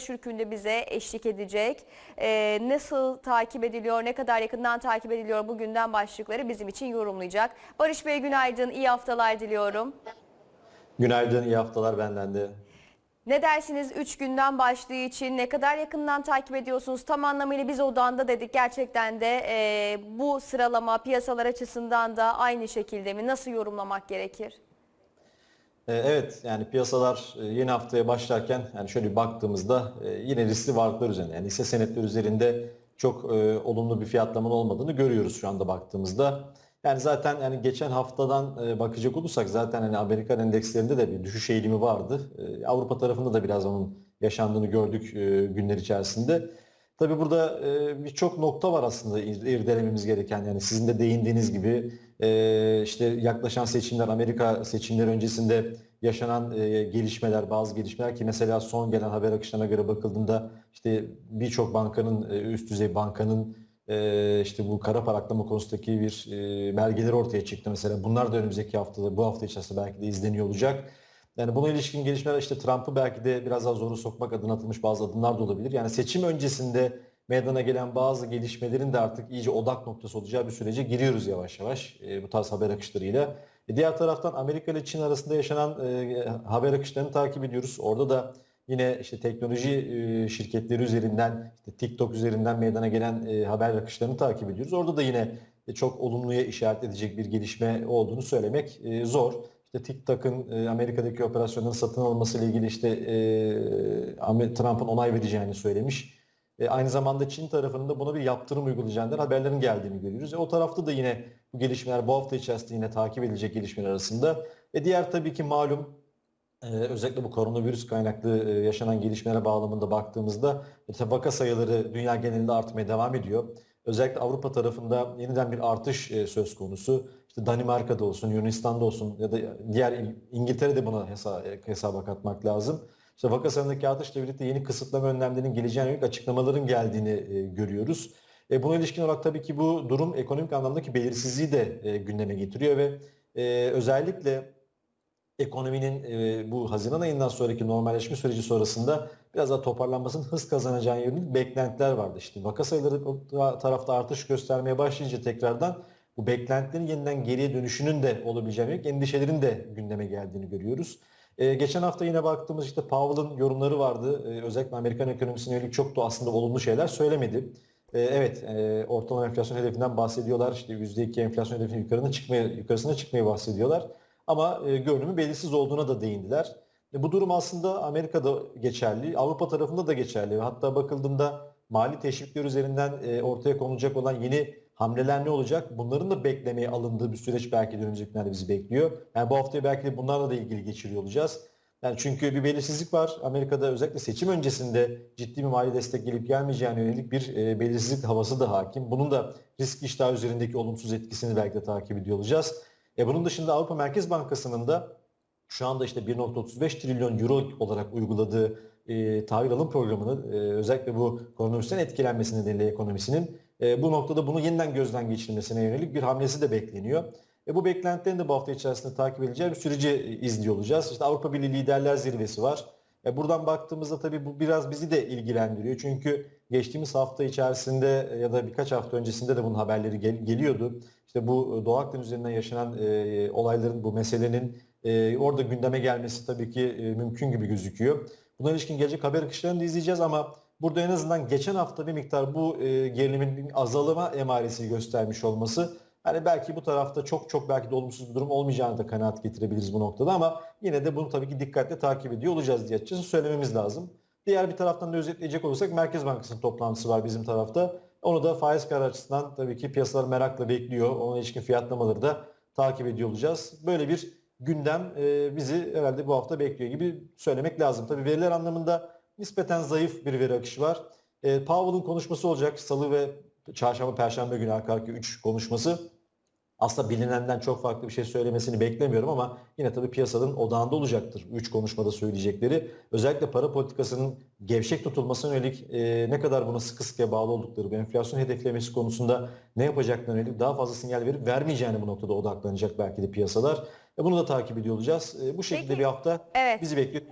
Barış Ürkün de bize eşlik edecek. Ee, nasıl takip ediliyor, ne kadar yakından takip ediliyor bu gündem başlıkları bizim için yorumlayacak. Barış Bey günaydın, iyi haftalar diliyorum. Günaydın, iyi haftalar benden de. Ne dersiniz 3 günden başlığı için ne kadar yakından takip ediyorsunuz? Tam anlamıyla biz odanda dedik gerçekten de e, bu sıralama piyasalar açısından da aynı şekilde mi? Nasıl yorumlamak gerekir? Ee, Evet, yani piyasalar e, yeni haftaya başlarken yani şöyle bir baktığımızda e, yine riskli varlıklar üzerinde yani hisse senetleri üzerinde çok e, olumlu bir fiyatlamanın olmadığını görüyoruz şu anda baktığımızda. Yani zaten yani geçen haftadan bakacak olursak zaten hani Amerikan endekslerinde de bir düşüş eğilimi vardı. Avrupa tarafında da biraz onun yaşandığını gördük günler içerisinde. Tabii burada e, birçok nokta var aslında ir- irdelememiz gereken. Yani sizin de değindiğiniz gibi e, işte yaklaşan seçimler, Amerika seçimleri öncesinde yaşanan e, gelişmeler, bazı gelişmeler ki mesela son gelen haber akışlarına göre bakıldığında işte birçok bankanın, üst düzey bankanın e, işte bu kara para aklama konusundaki bir e, belgeleri ortaya çıktı mesela. Bunlar da önümüzdeki haftada, bu hafta içerisinde belki de izleniyor olacak. Yani buna ilişkin gelişmeler işte Trump'ı belki de biraz daha zoru sokmak adına atılmış bazı adımlar da olabilir. Yani seçim öncesinde meydana gelen bazı gelişmelerin de artık iyice odak noktası olacağı bir sürece giriyoruz yavaş yavaş e, bu tarz haber akışlarıyla. E, diğer taraftan Amerika ile Çin arasında yaşanan e, haber akışlarını takip ediyoruz. Orada da yine işte teknoloji e, şirketleri üzerinden, işte TikTok üzerinden meydana gelen e, haber akışlarını takip ediyoruz. Orada da yine e, çok olumluya işaret edecek bir gelişme olduğunu söylemek e, zor. İşte TikTok'un e, Amerika'daki operasyonların satın alınması ile ilgili işte e, Trump'ın onay vereceğini söylemiş. E, aynı zamanda Çin tarafının da buna bir yaptırım uygulayacağından haberlerin geldiğini görüyoruz. E, o tarafta da yine bu gelişmeler bu hafta içerisinde yine takip edilecek gelişmeler arasında. E, diğer tabii ki malum ee, özellikle bu koronavirüs kaynaklı e, yaşanan gelişmelere bağlamında baktığımızda işte vaka sayıları dünya genelinde artmaya devam ediyor. Özellikle Avrupa tarafında yeniden bir artış e, söz konusu. İşte Danimarka'da olsun, Yunanistan'da olsun ya da diğer İng- İngiltere'de buna hesa hesaba katmak lazım. İşte vaka sayısındaki artışla birlikte yeni kısıtlama önlemlerinin geleceğine yönelik açıklamaların geldiğini e, görüyoruz. E, buna ilişkin olarak tabii ki bu durum ekonomik anlamdaki belirsizliği de e, gündeme getiriyor ve e, özellikle ekonominin bu Haziran ayından sonraki normalleşme süreci sonrasında biraz daha toparlanmasının hız kazanacağına yönelik beklentiler vardı. İşte vaka sayıları tarafta artış göstermeye başlayınca tekrardan bu beklentilerin yeniden geriye dönüşünün de olabileceğine yönelik endişelerin de gündeme geldiğini görüyoruz. E, geçen hafta yine baktığımız işte Powell'ın yorumları vardı. E, özellikle Amerikan ekonomisine yönelik çok da aslında olumlu şeyler söylemedi. E, evet, e, ortalama enflasyon hedefinden bahsediyorlar. İşte %2 enflasyon hedefinin yukarına çıkmaya, yukarısına çıkmaya bahsediyorlar. Ama e, görünümü belirsiz olduğuna da değindiler. E, bu durum aslında Amerika'da geçerli, Avrupa tarafında da geçerli. Hatta bakıldığında mali teşvikler üzerinden e, ortaya konulacak olan yeni hamleler ne olacak? Bunların da beklemeye alındığı bir süreç belki de önümüzdeki günlerde bizi bekliyor. Yani bu haftayı belki de bunlarla da ilgili geçiriyor olacağız. Yani çünkü bir belirsizlik var. Amerika'da özellikle seçim öncesinde ciddi bir mali destek gelip gelmeyeceğine yönelik bir e, belirsizlik havası da hakim. Bunun da risk iştahı üzerindeki olumsuz etkisini belki de takip ediyor olacağız. E bunun dışında Avrupa Merkez Bankası'nın da şu anda işte 1.35 trilyon euro olarak uyguladığı e, tahvil alım programını e, özellikle bu koronavirüsten etkilenmesi nedeniyle ekonomisinin e, bu noktada bunu yeniden gözden geçirmesine yönelik bir hamlesi de bekleniyor. E, bu beklentilerin de bu hafta içerisinde takip edileceği bir süreci e, izliyor olacağız. İşte Avrupa Birliği Liderler Zirvesi var. E, buradan baktığımızda tabii bu biraz bizi de ilgilendiriyor. Çünkü geçtiğimiz hafta içerisinde e, ya da birkaç hafta öncesinde de bunun haberleri gel- geliyordu. İşte bu e, Doğu Akdeniz üzerinden yaşanan e, olayların, bu meselenin e, orada gündeme gelmesi tabii ki e, mümkün gibi gözüküyor. Buna ilişkin gelecek haber akışlarını da izleyeceğiz ama burada en azından geçen hafta bir miktar bu e, gerilimin bir azalıma emaresi göstermiş olması hani belki bu tarafta çok çok belki de olumsuz bir durum olmayacağını da kanaat getirebiliriz bu noktada ama yine de bunu tabii ki dikkatle takip ediyor olacağız diye açıkçası söylememiz lazım. Diğer bir taraftan da özetleyecek olursak Merkez Bankası'nın toplantısı var bizim tarafta. Onu da faiz kararı tabii ki piyasalar merakla bekliyor. Ona ilişkin fiyatlamaları da takip ediyor olacağız. Böyle bir gündem e, bizi herhalde bu hafta bekliyor gibi söylemek lazım. Tabii veriler anlamında nispeten zayıf bir veri akışı var. E, Powell'ın konuşması olacak. Salı ve çarşamba, perşembe günü arka arkaya 3 konuşması. Aslında bilinenden çok farklı bir şey söylemesini beklemiyorum ama yine tabii piyasanın odağında olacaktır 3 konuşmada söyleyecekleri. Özellikle para politikasının gevşek tutulmasına yönelik e, ne kadar buna sıkı sıkıya bağlı oldukları, bu enflasyon hedeflemesi konusunda ne yapacaklarına yönelik daha fazla sinyal verip vermeyeceğini bu noktada odaklanacak belki de piyasalar. E, bunu da takip ediyor olacağız. E, bu şekilde Peki. bir hafta Evet. bizi bekliyor.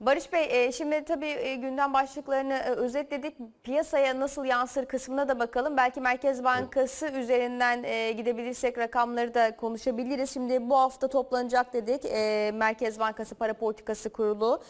Barış Bey e, şimdi tabii e, gündem başlıklarını e, özetledik. Piyasaya nasıl yansır kısmına da bakalım. Belki Merkez Bankası üzerinden e, gidebilirsek rakamları da konuşabiliriz. Şimdi bu hafta toplanacak dedik e, Merkez Bankası Para Politikası Kurulu.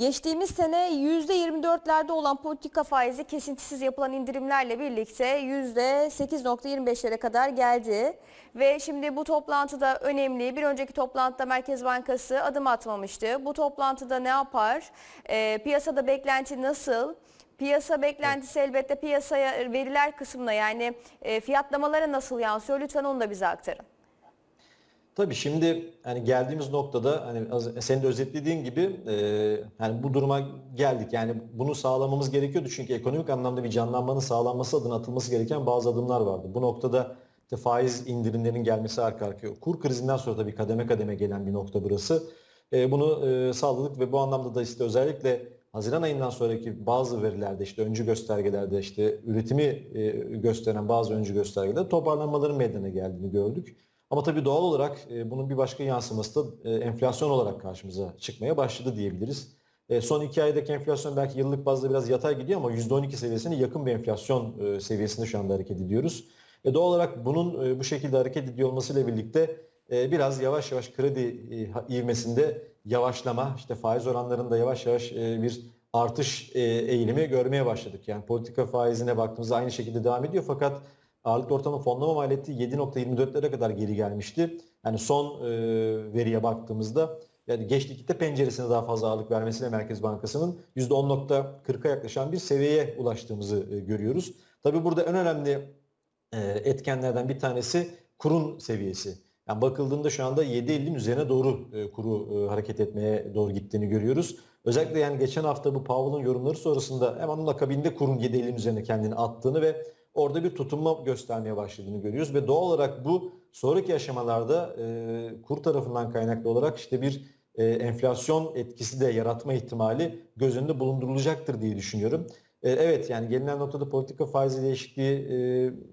Geçtiğimiz sene %24'lerde olan politika faizi kesintisiz yapılan indirimlerle birlikte %8.25'lere kadar geldi. Ve şimdi bu toplantıda önemli. Bir önceki toplantıda Merkez Bankası adım atmamıştı. Bu toplantıda ne yapar? Ee, piyasada beklenti nasıl? Piyasa beklentisi elbette piyasaya veriler kısmına yani e, fiyatlamalara nasıl yansıyor? Lütfen onu da bize aktarın. Tabii şimdi hani geldiğimiz noktada hani senin de özetlediğin gibi e, hani bu duruma geldik. Yani bunu sağlamamız gerekiyordu çünkü ekonomik anlamda bir canlanmanın sağlanması adına atılması gereken bazı adımlar vardı. Bu noktada işte faiz indirimlerinin gelmesi arka arkaya. Kur krizinden sonra tabii kademe kademe gelen bir nokta burası. E, bunu e, sağladık ve bu anlamda da işte özellikle Haziran ayından sonraki bazı verilerde işte öncü göstergelerde işte üretimi e, gösteren bazı öncü göstergelerde toparlanmaların meydana geldiğini gördük. Ama tabii doğal olarak e, bunun bir başka yansıması da e, enflasyon olarak karşımıza çıkmaya başladı diyebiliriz. E, son iki aydaki enflasyon belki yıllık bazda biraz yatay gidiyor ama %12 seviyesine yakın bir enflasyon e, seviyesinde şu anda hareket ediyoruz. E, doğal olarak bunun e, bu şekilde hareket ediyor olmasıyla birlikte e, biraz yavaş yavaş kredi e, ivmesinde yavaşlama, işte faiz oranlarında yavaş yavaş e, bir artış e, eğilimi görmeye başladık. Yani politika faizine baktığımızda aynı şekilde devam ediyor fakat ağırlıklı ortamın fonlama maliyeti 7.24'lere kadar geri gelmişti. Yani son e, veriye baktığımızda yani geç penceresine daha fazla ağırlık vermesiyle Merkez Bankası'nın %10.40'a yaklaşan bir seviyeye ulaştığımızı e, görüyoruz. Tabii burada en önemli e, etkenlerden bir tanesi kurun seviyesi. Yani bakıldığında şu anda 7.50'nin üzerine doğru e, kuru e, hareket etmeye doğru gittiğini görüyoruz. Özellikle yani geçen hafta bu Powell'ın yorumları sonrasında hemen onun akabinde kurun 7.50'nin üzerine kendini attığını ve orada bir tutunma göstermeye başladığını görüyoruz ve doğal olarak bu sonraki aşamalarda e, kur tarafından kaynaklı olarak işte bir e, enflasyon etkisi de yaratma ihtimali göz önünde bulundurulacaktır diye düşünüyorum. E, evet yani gelinen noktada politika faizi değişikliği e,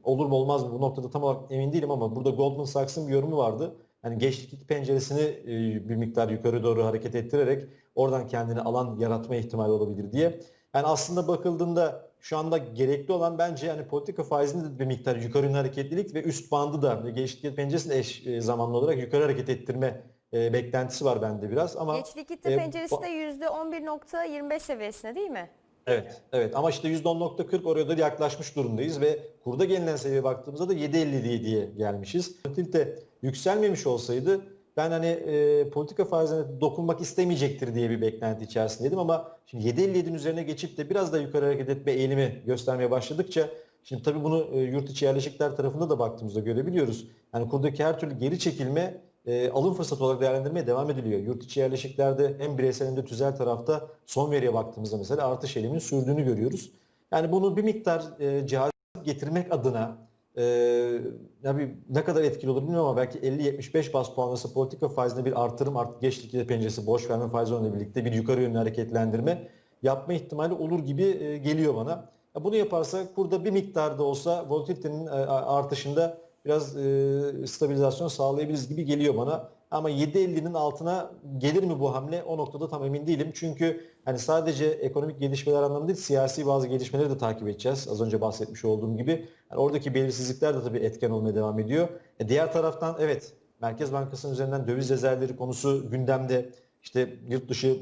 olur mu olmaz mı bu noktada tam olarak emin değilim ama burada Goldman Sachs'ın bir yorumu vardı. Hani geçlik penceresini e, bir miktar yukarı doğru hareket ettirerek oradan kendini alan yaratma ihtimali olabilir diye. Yani aslında bakıldığında şu anda gerekli olan bence yani politika faizinde de bir miktar yukarı yönlü hareketlilik ve üst bandı da gençlik penceresini eş e, zamanlı olarak yukarı hareket ettirme e, beklentisi var bende biraz ama Geç likitte e, penceresi de %11.25 seviyesinde değil mi? Evet, evet ama işte %10.40 oraya da yaklaşmış durumdayız ve kurda gelinen seviyeye baktığımızda da 7.50 diye gelmişiz. Volatilite yükselmemiş olsaydı ben hani e, politika faizine dokunmak istemeyecektir diye bir beklenti içerisindeydim ama şimdi 7.57'nin üzerine geçip de biraz da yukarı hareket etme eğilimi göstermeye başladıkça şimdi tabii bunu e, yurt içi yerleşikler tarafında da baktığımızda görebiliyoruz. Yani kurdaki her türlü geri çekilme e, alım fırsatı olarak değerlendirmeye devam ediliyor. Yurt içi yerleşiklerde hem bireysel hem de tüzel tarafta son veriye baktığımızda mesela artış eğiliminin sürdüğünü görüyoruz. Yani bunu bir miktar e, cazip getirmek adına e, ya bir, ne kadar etkili olur bilmiyorum ama belki 50-75 bas puan arası politika faizinde bir artırım artık geç penceresi boş verme faizi oranıyla birlikte bir yukarı yönlü hareketlendirme yapma ihtimali olur gibi e, geliyor bana. Ya bunu yaparsak burada bir miktar da olsa volatilitenin e, artışında biraz e, stabilizasyon sağlayabiliriz gibi geliyor bana. Ama 7.50'nin altına gelir mi bu hamle? O noktada tam emin değilim. Çünkü hani sadece ekonomik gelişmeler anlamında değil, siyasi bazı gelişmeleri de takip edeceğiz. Az önce bahsetmiş olduğum gibi. Yani oradaki belirsizlikler de tabii etken olmaya devam ediyor. E diğer taraftan evet Merkez Bankası'nın üzerinden döviz rezervleri konusu gündemde. İşte yurt dışı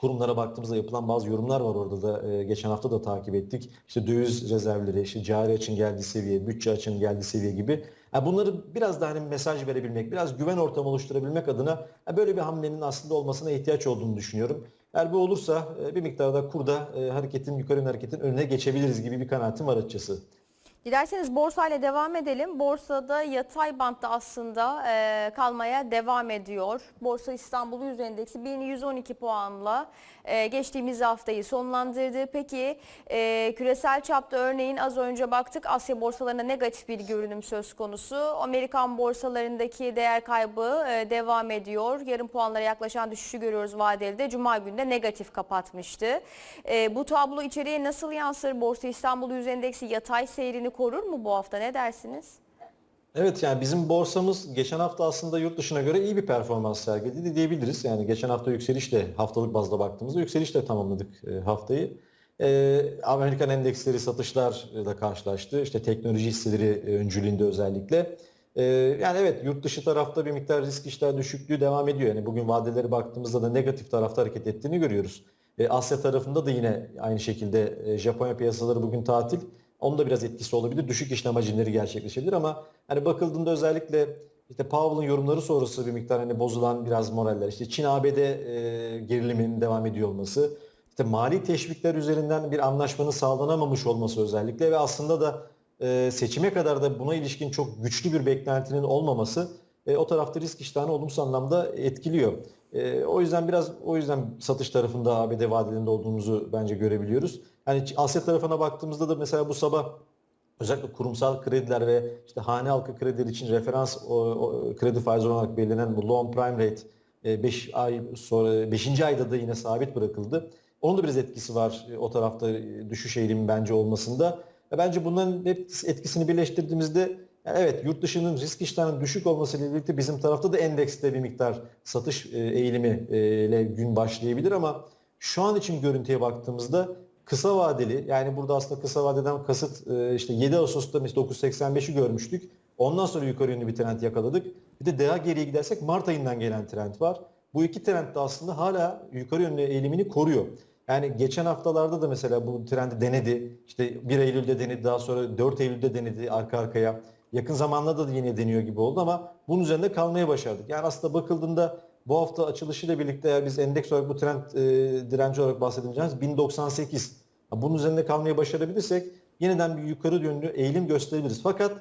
kurumlara baktığımızda yapılan bazı yorumlar var orada da e, geçen hafta da takip ettik. İşte döviz rezervleri, işte cari açın geldiği seviye, bütçe açın geldiği seviye gibi. Yani bunları biraz daha hani mesaj verebilmek, biraz güven ortamı oluşturabilmek adına böyle bir hamlenin aslında olmasına ihtiyaç olduğunu düşünüyorum. Eğer bu olursa e, bir miktarda kurda e, hareketin, yukarı hareketin önüne geçebiliriz gibi bir kanaatim var açıkçası. Dilerseniz borsayla devam edelim. Borsada yatay bantta aslında e, kalmaya devam ediyor. Borsa İstanbul Yüz Endeksi 1112 puanla e, geçtiğimiz haftayı sonlandırdı. Peki e, küresel çapta örneğin az önce baktık Asya borsalarında negatif bir görünüm söz konusu. Amerikan borsalarındaki değer kaybı e, devam ediyor. Yarım puanlara yaklaşan düşüşü görüyoruz vadeli de. Cuma günü de negatif kapatmıştı. E, bu tablo içeriye nasıl yansır? Borsa İstanbul Yüz Endeksi yatay seyrini korur mu bu hafta? Ne dersiniz? Evet yani bizim borsamız geçen hafta aslında yurt dışına göre iyi bir performans sergiledi diyebiliriz. Yani geçen hafta yükselişle haftalık bazda baktığımızda yükselişle tamamladık e, haftayı. E, Amerikan endeksleri satışlarla karşılaştı. İşte teknoloji hisseleri öncülüğünde özellikle. E, yani evet yurt dışı tarafta bir miktar risk işler düşüklüğü devam ediyor. Yani bugün vadeleri baktığımızda da negatif tarafta hareket ettiğini görüyoruz. E, Asya tarafında da yine aynı şekilde e, Japonya piyasaları bugün tatil. Onun da biraz etkisi olabilir. Düşük işlem hacimleri gerçekleşebilir ama hani bakıldığında özellikle işte Powell'ın yorumları sonrası bir miktar hani bozulan biraz moraller. İşte Çin ABD e, gerilimin devam ediyor olması. işte mali teşvikler üzerinden bir anlaşmanın sağlanamamış olması özellikle ve aslında da e, seçime kadar da buna ilişkin çok güçlü bir beklentinin olmaması e, o tarafta risk iştahını olumsuz anlamda etkiliyor. E, o yüzden biraz o yüzden satış tarafında ABD vadelerinde olduğumuzu bence görebiliyoruz. Yani Asya tarafına baktığımızda da mesela bu sabah özellikle kurumsal krediler ve işte hane halkı kredileri için referans o, o, kredi faizi olarak belirlenen bu loan prime rate 5 ay sonra 5. ayda da yine sabit bırakıldı. Onun da biraz etkisi var e, o tarafta e, düşüş eğilimi bence olmasında. E, Bence bunların hep etkisini birleştirdiğimizde yani evet yurt dışının risk iştahının düşük olmasıyla birlikte bizim tarafta da endekste bir miktar satış e, eğilimi e, ile gün başlayabilir ama şu an için görüntüye baktığımızda kısa vadeli yani burada aslında kısa vadeden kasıt e, işte 7 Ağustos'ta mesela 985'i görmüştük. Ondan sonra yukarı yönlü bir trend yakaladık. Bir de daha geriye gidersek Mart ayından gelen trend var. Bu iki trend de aslında hala yukarı yönlü eğilimini koruyor. Yani geçen haftalarda da mesela bu trendi denedi. İşte 1 Eylül'de denedi, daha sonra 4 Eylül'de denedi arka arkaya. Yakın zamanda da yine deniyor gibi oldu ama bunun üzerinde kalmaya başardık. Yani aslında bakıldığında bu hafta açılışıyla birlikte eğer biz endeks olarak bu trend e, direnci olarak bahsedeceğimiz 1098. Ya Bunun üzerinde kalmayı başarabilirsek yeniden bir yukarı yönlü eğilim gösterebiliriz. Fakat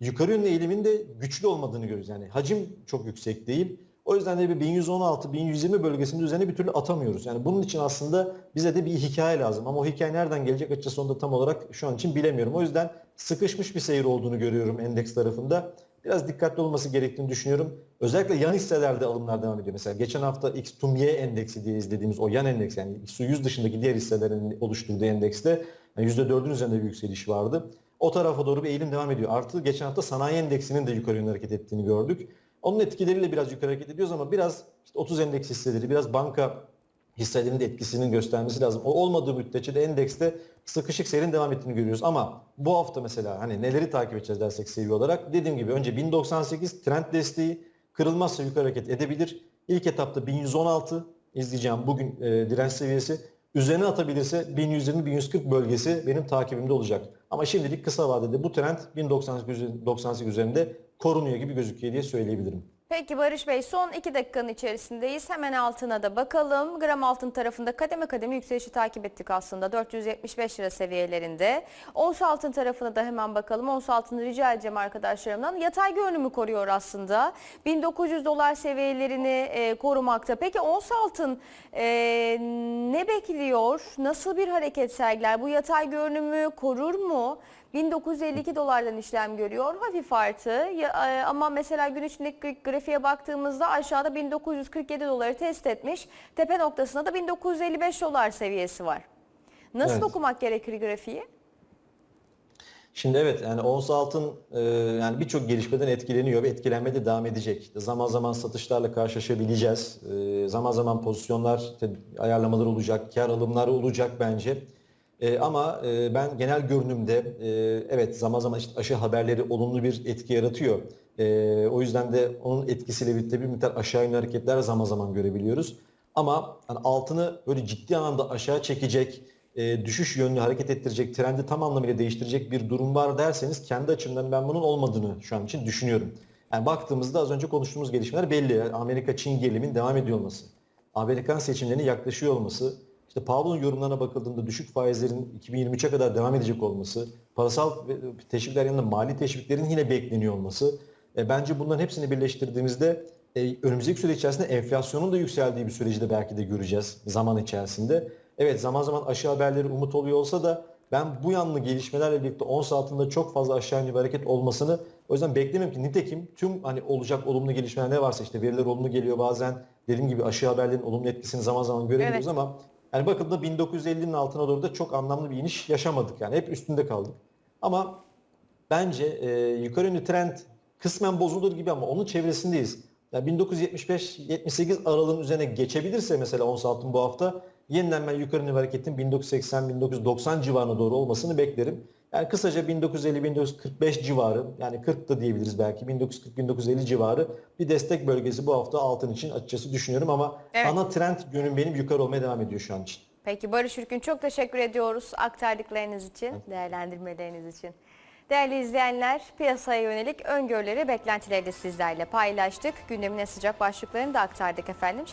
yukarı yönlü eğilimin de güçlü olmadığını görüyoruz. Yani hacim çok yüksek değil. O yüzden de bir 1116-1120 bölgesinin üzerine bir türlü atamıyoruz. Yani bunun için aslında bize de bir hikaye lazım. Ama o hikaye nereden gelecek açıkçası onu da tam olarak şu an için bilemiyorum. O yüzden sıkışmış bir seyir olduğunu görüyorum endeks tarafında. Biraz dikkatli olması gerektiğini düşünüyorum. Özellikle yan hisselerde alımlar devam ediyor. Mesela geçen hafta X TUM Y endeksi diye izlediğimiz o yan endeks yani su 100 dışındaki diğer hisselerin oluşturduğu endekste yani %4'ün üzerinde bir yükseliş vardı. O tarafa doğru bir eğilim devam ediyor. Artı geçen hafta sanayi endeksinin de yukarı yönlü hareket ettiğini gördük. Onun etkileriyle biraz yukarı hareket ediyoruz ama biraz işte 30 endeks hisseleri, biraz banka hisselerinin de etkisinin göstermesi lazım. O olmadığı müddetçe de endekste sıkışık seyrin devam ettiğini görüyoruz. Ama bu hafta mesela hani neleri takip edeceğiz dersek seviye olarak dediğim gibi önce 1098 trend desteği kırılmazsa yukarı hareket edebilir. İlk etapta 1116 izleyeceğim bugün e, direnç seviyesi. Üzerine atabilirse 1120-1140 bölgesi benim takibimde olacak. Ama şimdilik kısa vadede bu trend 1098 98 üzerinde korunuyor gibi gözüküyor diye söyleyebilirim. Peki Barış Bey son 2 dakikanın içerisindeyiz. Hemen altına da bakalım. Gram altın tarafında kademe kademe yükselişi takip ettik aslında. 475 lira seviyelerinde. Ons altın tarafına da hemen bakalım. Ons altını rica edeceğim arkadaşlarımdan. Yatay görünümü koruyor aslında. 1900 dolar seviyelerini e, korumakta. Peki ons altın e, ne bekliyor? Nasıl bir hareket sergiler? Bu yatay görünümü korur mu? 1952 dolardan işlem görüyor. Hafif artı e, ama mesela gün içindeki grafiğe baktığımızda aşağıda 1947 doları test etmiş. Tepe noktasında da 1955 dolar seviyesi var. Nasıl Evet. okumak gerekir grafiği? Şimdi evet yani ons altın e, yani birçok gelişmeden etkileniyor ve etkilenmeye de devam edecek. Zaman zaman satışlarla karşılaşabileceğiz. E, zaman zaman pozisyonlar ayarlamalar olacak, kar alımları olacak bence. E, ama e, ben genel görünümde e, evet zaman zaman işte aşı haberleri olumlu bir etki yaratıyor. E, o yüzden de onun etkisiyle birlikte bir miktar aşağı yönlü hareketler zaman zaman görebiliyoruz. Ama hani altını böyle ciddi anlamda aşağı çekecek, e, düşüş yönlü hareket ettirecek, trendi tam anlamıyla değiştirecek bir durum var derseniz kendi açımdan ben bunun olmadığını şu an için düşünüyorum. Yani baktığımızda az önce konuştuğumuz gelişmeler belli. Amerika-Çin gerilimin devam ediyor olması, Amerikan seçimlerinin yaklaşıyor olması, işte Powell'ın yorumlarına bakıldığında düşük faizlerin 2023'e kadar devam edecek olması, parasal teşvikler yanında mali teşviklerin yine bekleniyor olması. E, bence bunların hepsini birleştirdiğimizde e, önümüzdeki süre içerisinde enflasyonun da yükseldiği bir süreci de belki de göreceğiz zaman içerisinde. Evet zaman zaman aşı haberleri umut oluyor olsa da ben bu yanlı gelişmelerle birlikte ons altında çok fazla aşağı yönlü bir hareket olmasını o yüzden beklemiyorum ki nitekim tüm hani olacak olumlu gelişmeler ne varsa işte veriler olumlu geliyor bazen dediğim gibi aşı haberlerin olumlu etkisini zaman zaman görebiliyoruz Evet. ama yani bakıldığında 1950'nin altına doğru da çok anlamlı bir iniş yaşamadık yani hep üstünde kaldık. Ama bence e, yukarı yönlü trend kısmen bozulur gibi ama onun çevresindeyiz. Yani 1975-78 aralığın üzerine geçebilirse mesela ons altın bu hafta yeniden ben yukarı yönlü hareketin 1980-1990 civarına doğru olmasını beklerim. Yani kısaca 1950-1945 civarı yani 40 da diyebiliriz belki 1940-1950 civarı bir destek bölgesi bu hafta altın için açıkçası düşünüyorum ama Evet. ana trend yönüm benim yukarı olmaya devam ediyor şu an için. Peki Barış Ürkün çok teşekkür ediyoruz aktardıklarınız için, değerlendirmeleriniz için. Değerli izleyenler, piyasaya yönelik öngörüleri, beklentileri de sizlerle paylaştık. Gündemin en sıcak başlıklarını da aktardık efendim. Şimdi